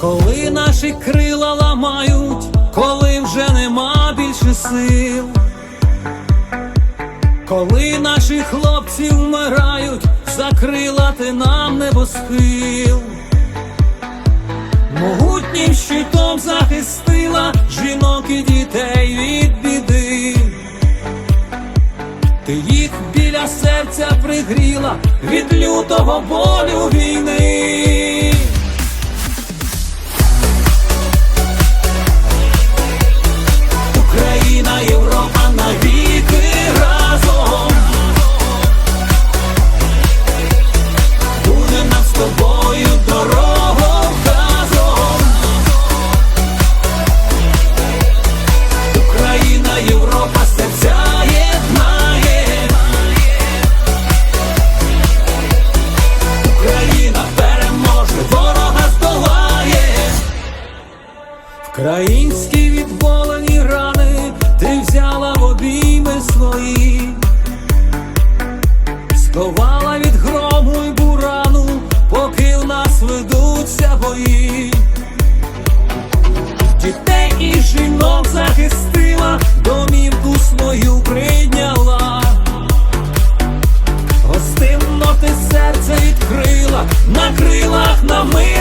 Коли наші крила ламають, коли вже нема більше сил, коли наші хлопці вмирають, закрила ти нам небосхил, могутнім щитом захистила жінок і дітей від біди. Ти їх біля серця пригріла від лютого болю Буде нам з. Україна, Європа серця єднає. Україна переможе, ворога здолає. Українські відболені рани ти взяла в обійми свої, сховала від бої. Дітей і жінок захистила, домівку свою прийняла. Гостинно ти серце відкрила, на крилах на мир.